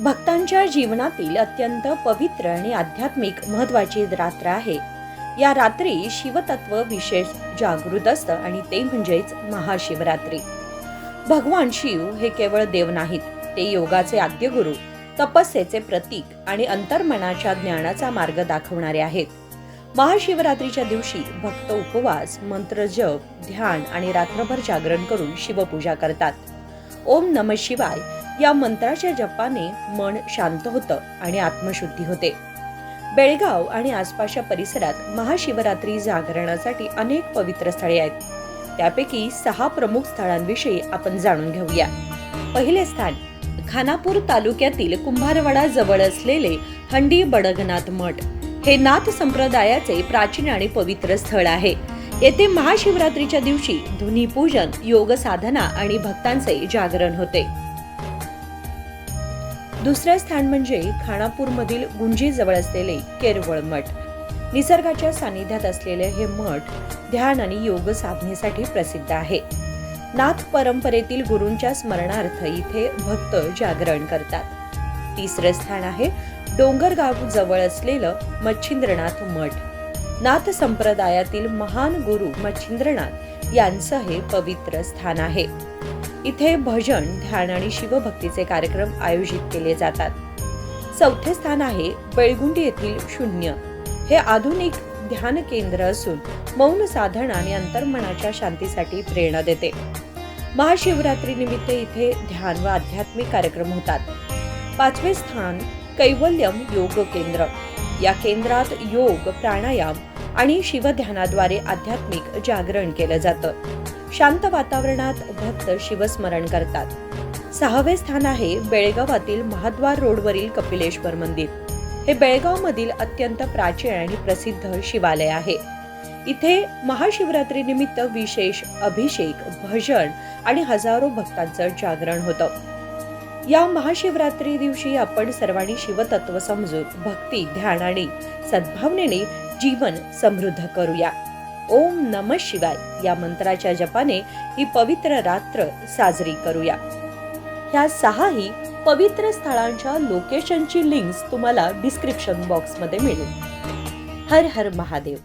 भक्तांच्या जीवनातील अत्यंत पवित्र आणि आध्यात्मिक महत्वाची रात्र आहे. या रात्री शिवतत्व विशेष जागृत असतं आणि ते म्हणजेच महाशिवरात्री. भगवान शिव हे केवळ देव नाहीत ते योगाचे आद्यगुरु तपस्येचे प्रतीक आणि अंतर्मनाच्या ज्ञानाचा मार्ग दाखवणारे आहेत. महाशिवरात्रीच्या दिवशी भक्त उपवास मंत्र जप ध्यान आणि रात्रभर जागरण करून शिवपूजा करतात. ओम नम शिवाय या मंत्राच्या जपाने मन शांत होतं आणि आत्मशुद्धी होते. बेळगाव आणि आसपासच्या परिसरात महाशिवरात्री जागरणासाठी अनेक पवित्र स्थळे आहेत. त्यापैकी सहा प्रमुख स्थळांविषयी आपण जाणून घेऊया. पहिले स्थान खानापूर तालुक्यातील कुंभारवाडा जवळ असलेले हंडी बडगनाथ मठ. हे नाथ संप्रदायाचे प्राचीन आणि पवित्र स्थळ आहे. येथे महाशिवरात्रीच्या दिवशी धुनीपूजन योग साधना आणि भक्तांचे जागरण होते. दुसरे स्थान म्हणजे खानापूरमधील गुंजी जवळ असलेले केरवळ मठ. निसर्गाच्या सानिध्यात असलेले हे मठ ध्यान आणि योग साधनेसाठी प्रसिद्ध आहे. नाथ परंपरेतील गुरूंच्या स्मरणार्थ इथे भक्त जागरण करतात. तिसरं स्थान आहे डोंगरगाव जवळ असलेलं मच्छिंद्रनाथ मठ. नाथ संप्रदायातील महान गुरु मच्छिंद्रनाथ यांचं हे पवित्र स्थान आहे. इथे भजन ध्यान आणि शिवभक्तीचे कार्यक्रम आयोजित केले जातात. चौथे स्थान आहे बेळगुंडी येथील शून्य. हे आधुनिक ध्यान केंद्र असून मौन साधन आणि अंतर्मनाच्या शांतीसाठी प्रेरणा देते. महाशिवरात्री निमित्त इथे ध्यान व आध्यात्मिक कार्यक्रम होतात. पाचवे स्थान कैवल्यम योग केंद्र. या केंद्रात योग प्राणायाम आणि शिवध्यानाद्वारे आध्यात्मिक जागरण केलं जातं. शांत वातावरणात भक्त शिवस्मरण करतात. सहावे स्थान आहे बेळगावातील महाद्वार रोडवरील कपिलेश्वर मंदिर. हे बेळगावमधील अत्यंत प्राचीन आणि प्रसिद्ध शिवालय आहे. इथे महाशिवरात्री निमित्त विशेष अभिषेक भजन आणि हजारो भक्तांचं जागरण होतं. या महाशिवरात्री दिवशी आपण सर्वांनी शिवतत्व समजून भक्ती ध्यानाने सद्भावनेने जीवन समृद्ध करूया. ओम नम शिवाय या मंत्राच्या जपाने ही पवित्र रात्र साजरी करूया. ह्या सहाही पवित्र स्थळांच्या लोकेशनची लिंक्स तुम्हाला डिस्क्रिप्शन बॉक्समध्ये मिळेल. हर हर महादेव.